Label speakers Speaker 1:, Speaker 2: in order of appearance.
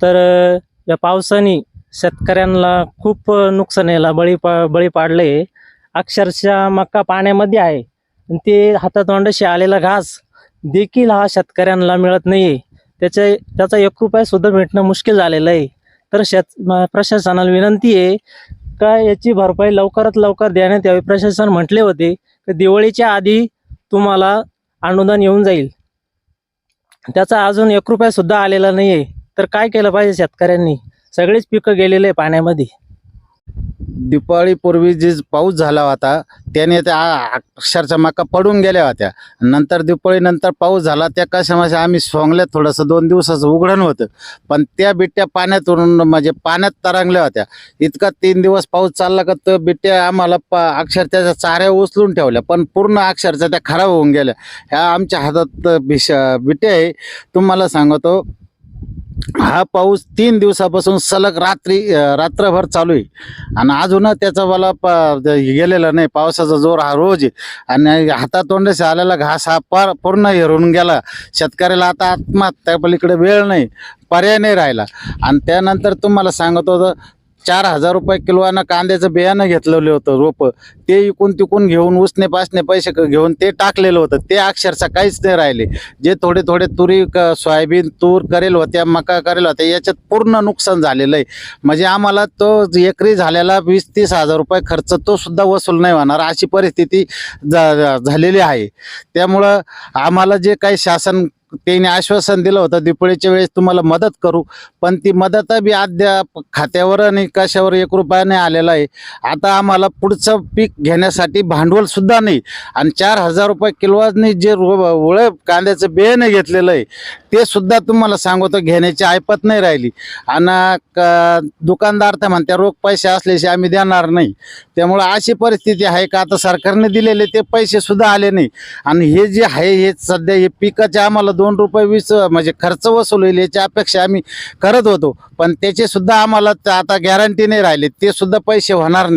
Speaker 1: तर या पावसाने शेतकऱ्यांना खूप नुकसान नुकसानीला बळी पा बळी पाडले. अक्षरशः मका पाण्यामध्ये आहे. आणि ते हातातोंडाशी आलेला घास देखील हा शेतकऱ्यांना मिळत नाही त्याचे त्याचा एक रुपया सुद्धा भेटणं मुश्किल झालेलं आहे. तर शेत प्रशासनाला विनंती आहे का याची भरपाई लवकरात लवकर देण्यात यावी. प्रशासन म्हटले होते की दिवाळीच्या आधी तुम्हाला अनुदान येऊन जाईल. त्याचा अजून एक रुपया सुद्धा आलेला नाही आहे तर काय केलं पाहिजे शेतकऱ्यांनी? सगळेच पिकं गेलेले आहे पाण्यामध्ये.
Speaker 2: दिपाळीपूर्वी जे पाऊस झाला होता त्याने त्या अक्षरशः मका पडून गेल्या होत्या. नंतर दिपाळीनंतर पाऊस झाला त्या कशामाशा आम्ही सोंगल्या थोडंसं दोन दिवसाचं उघडण होतं. पण त्या बिट्ट्या पाण्यातून म्हणजे पाण्यात तरंगल्या होत्या. इतका तीन दिवस पाऊस चालला का तर बिट्ट्या आम्हाला प अक्षर त्याच्या चाऱ्या उचलून ठेवल्या. पण पूर्ण अक्षरशः त्या खराब होऊन गेल्या. ह्या आमच्या हातात भिश बिट्ट्या आहे. तुम्हाला सांगतो हा पाऊस तीन दिवसापासून सलग रात्री रात्रभर चालू आहे. आणि अजून त्याचा मला प गेलेला नाही. पावसाचा जोर हा रोज आहे. आणि हातातोंडाशी आलेला घास हा पार पूर्ण हेरून गेला. शेतकऱ्याला आता आत्महत्या पलीकडे वेळ नाही पर्याय नाही राहिला. आणि त्यानंतर तुम्हाला सांगत होतं चार हजार रुपये किलोनं कांद्याचं बियाणं घेतलेलं होतं रोपं. ते इकून तिकून घेऊन उसने पासने पैसे घेऊन ते टाकलेलं होतं. ते अक्षरशः काहीच नाही राहिले. जे थोडे थोडे तुरी क- सोयाबीन तूर करेल होत्या मका करेल होत्या याच्यात पूर्ण नुकसान झालेलं आहे. म्हणजे आम्हाला तो एकरी झालेला वीस तीस हजार रुपये खर्च तो सुद्धा वसूल नाही होणार अशी परिस्थिती झा- झालेली आहे. त्यामुळं आम्हाला जे काही शासन त्यांनी आश्वासन दिलं होतं दिपळीच्या वेळेस तुम्हाला मदत करू. पण ती मदत बी अद्याप खात्यावर आणि कशावर एक रुपयाने आलेला आहे. आता आम्हाला पुढचं पीक घेण्यासाठी भांडवलसुद्धा नाही. आणि चार हजार रुपये किलोनी जे रो ओळख कांद्याचं बियाणं घेतलेलं आहे ते सुद्धा तुम्हाला सांगतो घेण्याची ऐपत नाही राहिली. आणि क- दुकानदार तर म्हणत्या रोख पैसे असल्याशी आम्ही देणार नाही. त्यामुळं अशी परिस्थिती आहे का? आता सरकारने दिलेले ते पैसेसुद्धा आले नाही. आणि हे जे आहे हे सध्या हे पिकाचे आम्हाला दोन रुपये वीस म्हणजे खर्च वसूल होईल याची अपेक्षा आम्ही करत होतो. पण त्याचे सुद्धा आम्हाला आता गॅरंटी नाही राहिली. ते सुद्धा पैसे होणार नाही.